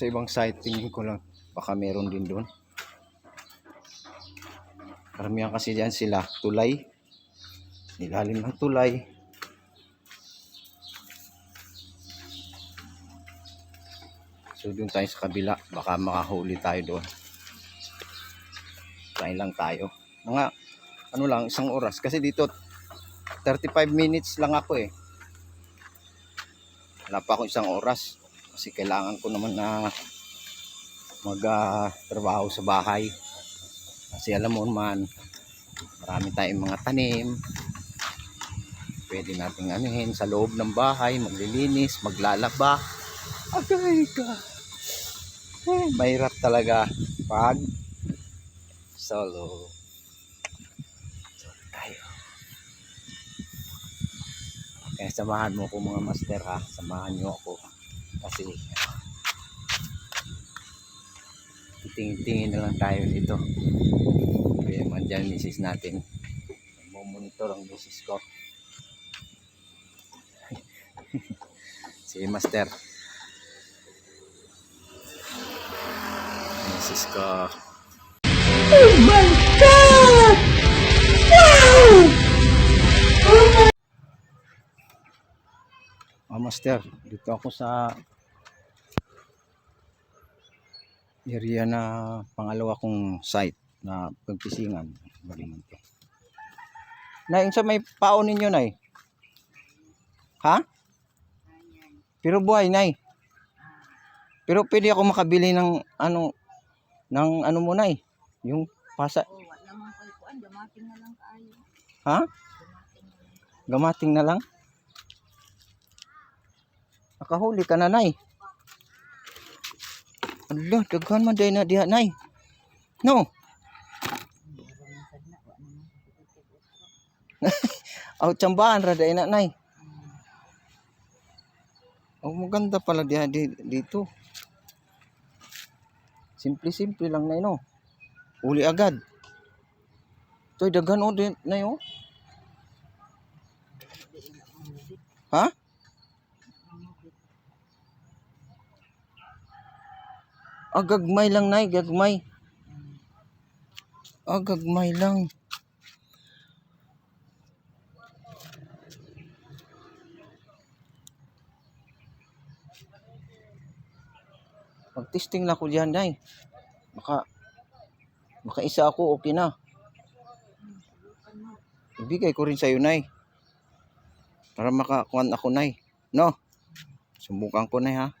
sa ibang site, tingin ko lang. Baka meron din doon. Karamihan kasi dyan sila, tulay. Nilalim ng tulay. So doon tayo sa kabila, baka makahuli tayo doon. Kain lang tayo. Mga ano lang, isang oras. Kasi dito 35 minutes lang ako eh. Wala pa ako isang oras. Kasi kailangan ko naman na mag-trabaho sa bahay. Kasi alam mo naman, marami tayong mga tanim. Pwede nating anuhin sa loob ng bahay, maglilinis, maglalaba. Agay ka. Eh, mahirap talaga pag solo. So, tayo. Kaya samahan mo ko mga master ha. Samahan nyo ako. Kasi tingin-tingin na lang tayo dito. Kaya man dyan misis natin. Mumonitor ang misis ko. si master. Misis ko. Ah, master, dito ako sa area na pangalawa kong site na pagpisingan. Balingan to. Nay, sa may paon ninyo, Nay? Ha? Pero buhay, Nay. Pero pwede ako makabili ng ano ng ano mo, Nay? Yung pasa, ha? Gamating na lang. Nakahuli ka na, Nay. Ala, daghan man day na diha, Nay. No. Aw tsambahan ra day na, Nay. Oh, maganda pala diha di, dito. Simple-simple lang, Nay, no. Uli agad. Toy daghan o din, Nay, oh. Ha? Ah, gagmay lang, Nay. Gagmay. Ah, gagmay lang. Mag-testing lang ako diyan, Nay. Baka, baka isa ako, okay na. Ibigay ko rin sa'yo, Nay. Para makakuan ako, Nay. No? Subukan ko, Nay, ha?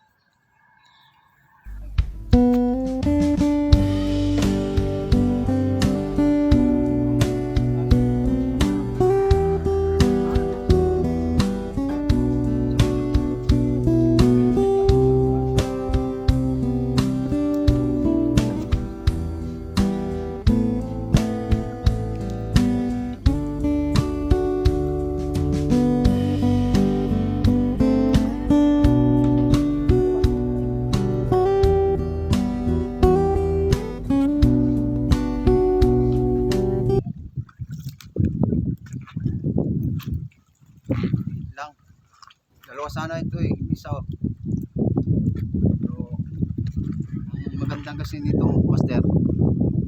Dalawa sana ito eh. Isa. Pero, ang magandang kasi nito, master,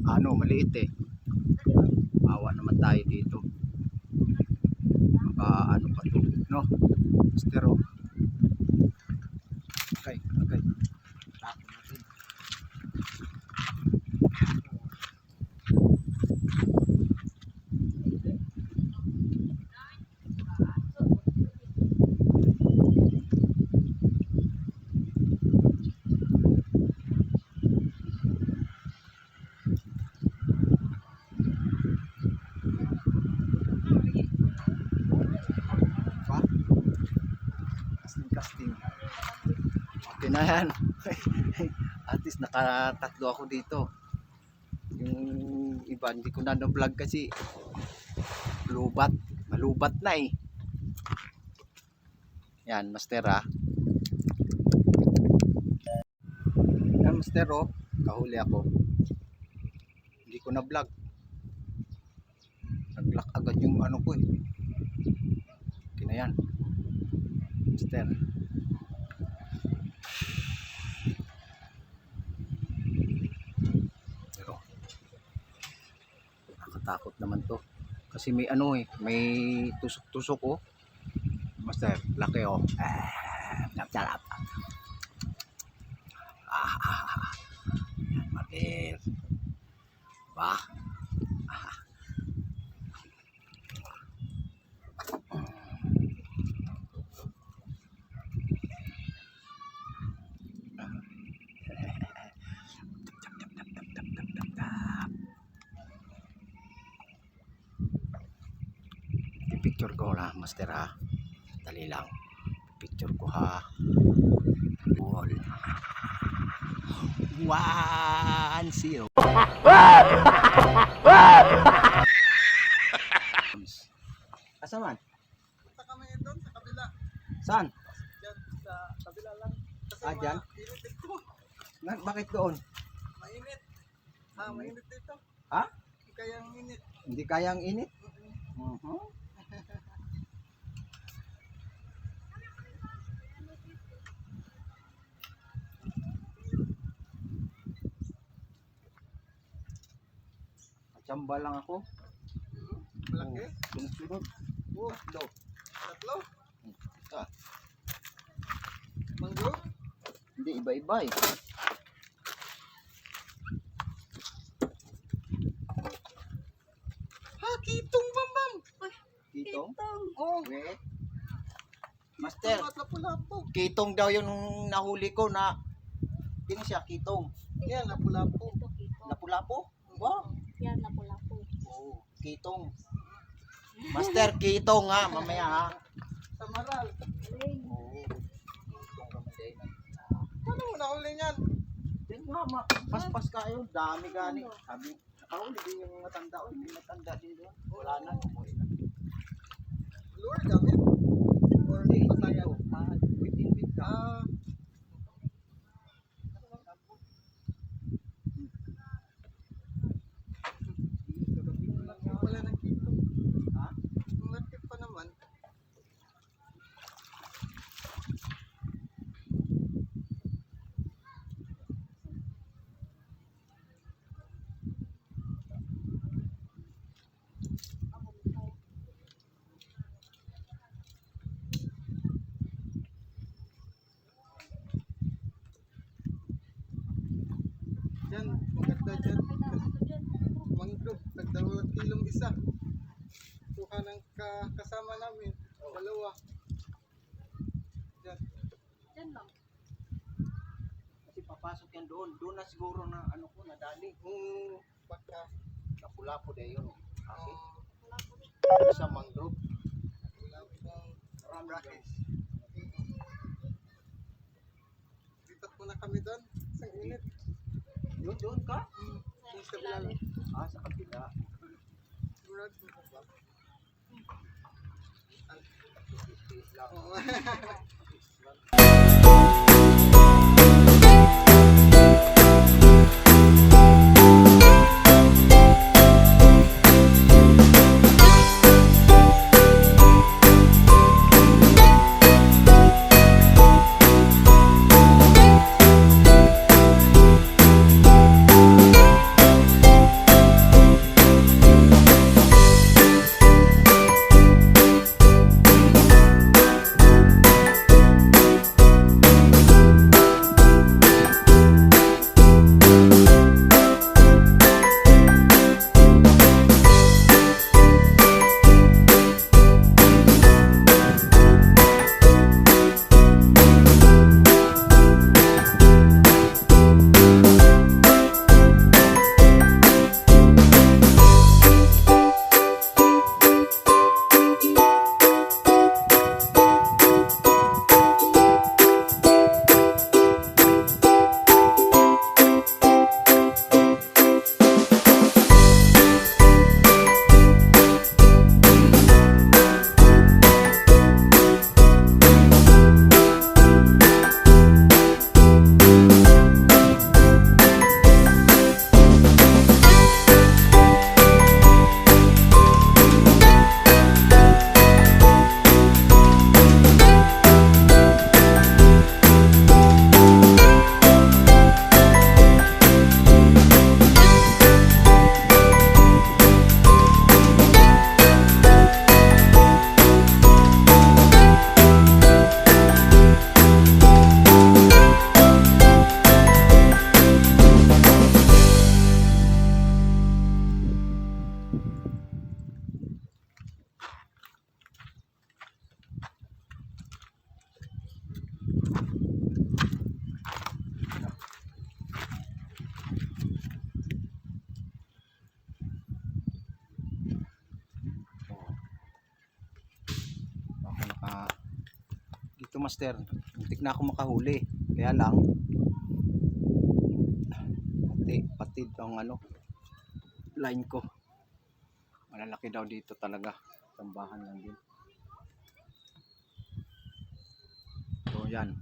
ano, maliit eh. Awa naman tayo dito. Baka ano pa to, no? Master, oh. Okay, okay. Tapon natin. pa. Casting, casting. Okay na yan. At least nakatatlo ako dito. Yung iba, hindi ko na vlog kasi lubat. Malubat na eh. Yan, master ha. Yan, master oh. Kahuli ako. Hindi ko na vlog. Nag-lock agad yung ano ko eh. Okay na yan. Master. Nakakatakot naman to. Kasi may ano eh, may tusok-tusok oh. Master, laki oh. Ah, sarap. Ah, ah, ah. Yan, master. Bah. Ah. picture ko na master ha dali lang picture ko ha wall one zero Asa man? Punta kami doon sa kabila. Saan? Diyan, sa kabila lang. Kasi Ah, dyan? mainit dito. Na, bakit doon? Mainit. Ah, mainit dito. Ha? Hindi kayang init. Hindi kayang init? Mhm. Chamba lang ako. Malaki. Sunod-sunod. Oh, Tatlo. tatlo. Isa. Manggo. Hindi, iba-iba eh. Ha, kitong bambam. Ay, Kitong? oh. Wait. Master, kitong daw yung nahuli ko na Kini siya, kitong. Yan, lapu-lapu. Lapu-lapu? Wow. Yan, lapu-lapu. Kitong. Master, kitong ha, mamaya ha. Sa maral. Galing. Oo. Kitong kami din. Mo nahuli niyan? Din nga, ma- paspas kayo, dami gani. Sabi, nakahuli din yung mga tanda. Uy, may matanda din doon. Wala na, umuwi na. Lure gamit? Or patayan? within ka. Ah, maganda dyan. Mangrove, tagdalawang kilong isa. Kuha ng ka- kasama namin. Dalawa. Diyan. Yan lang. Kasi papasok yan doon. Doon na siguro na ano ko, nadali. Kung baka Lapu-lapu din yun. Okay. um, Sa mangrove. wala pong brackets. Lipat muna kami doon. Sa init. Doon, doon ka? Hmm. Sa bilal. Ah, sa kabila. Mo ba? Lang. Oo. master. Muntik na ako makahuli. Kaya lang, pati, patid ang ano, line ko. Malalaki daw dito talaga. Tambahan lang din. So yan.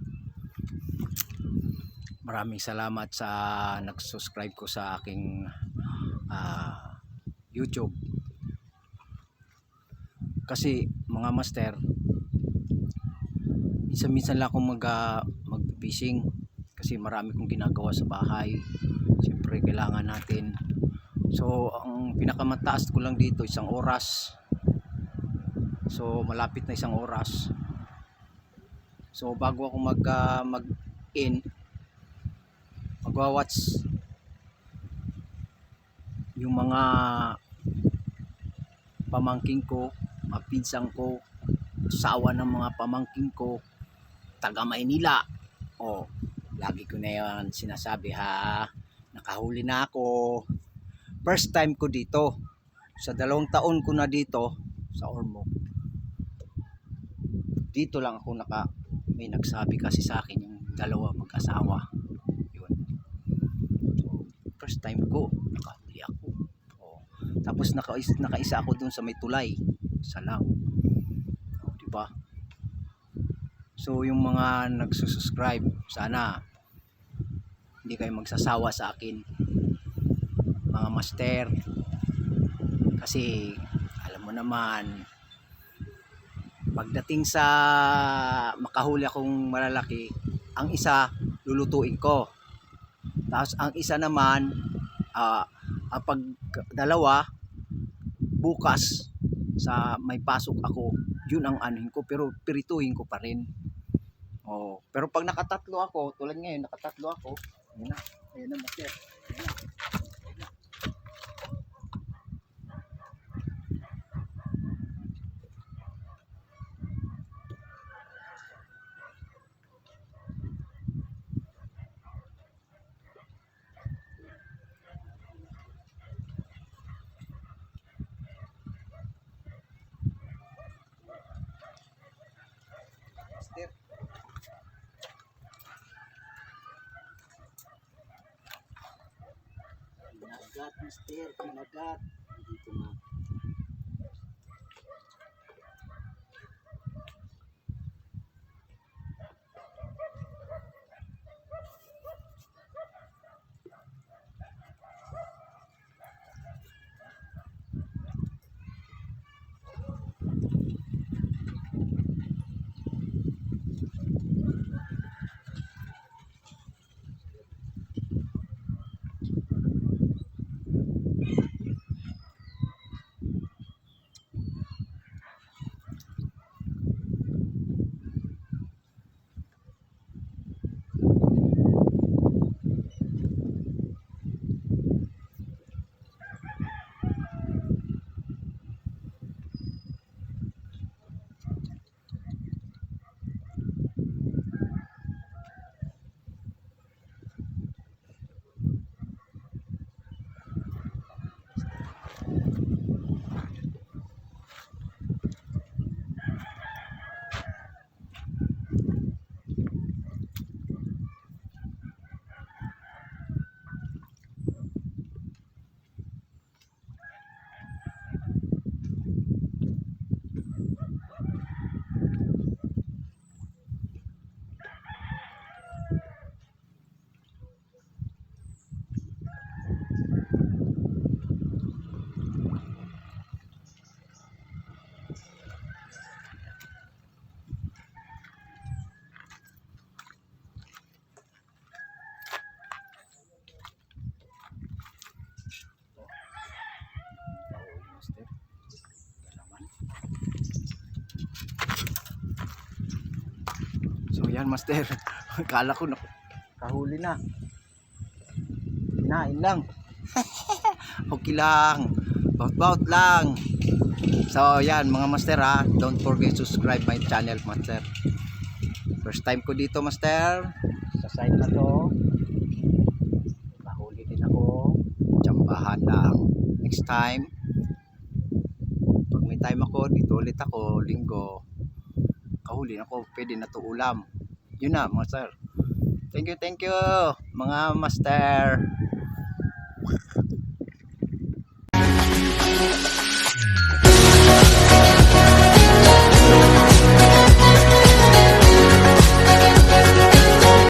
Maraming salamat sa nag-subscribe ko sa aking ah, YouTube. Kasi mga master, minsan-minsan lang akong mag, ah, mag-fishing kasi marami kong ginagawa sa bahay. Siyempre kailangan natin. So ang pinakamataas ko lang dito isang oras. So malapit na isang oras. So bago ako mag ah, mag-in magwa-watch yung mga pamangking ko, mga pinsang ko, sawa ng mga pamangking ko, taga Maynila. O, lagi ko na yan sinasabi ha, nakahuli na ako. First time ko dito. Sa dalawang taon ko na dito sa Ormoc. Dito lang ako naka may nagsabi kasi sa akin yung dalawa mag-asawa. Yun. First time ko nakahuli ako. O, tapos nakaisa, nakaisa ako dun sa may tulay. Isa lang. O, di ba? So, yung mga nagsusubscribe, sana hindi kayo magsasawa sa akin. Mga master. Kasi, alam mo naman, pagdating sa makahuli akong malalaki, ang isa lulutuin ko. Tapos ang isa naman, ah ang pag dalawa, bukas sa may pasok ako, yun ang anuhin ko, pero pirituhin ko pa rin. Oh, pero pag nakatatlo ako, tulad ngayon, nakatatlo ako, yun na, ayun na, master. Ayun na. Master. Mister. Kinagat. Yan master. Kala ko na kahuli na. Kinain lang. okay lang. Bout bout lang. So yan mga master ha. Don't forget to subscribe my channel master. First time ko dito master. Sa site na to. Nahuli din ako. Tsambahan lang. Next time pag may time ako, dito ulit ako, linggo. nakahuli na ko, pwede na to ulam. Yun na, mga sir. Thank you, thank you, mga master.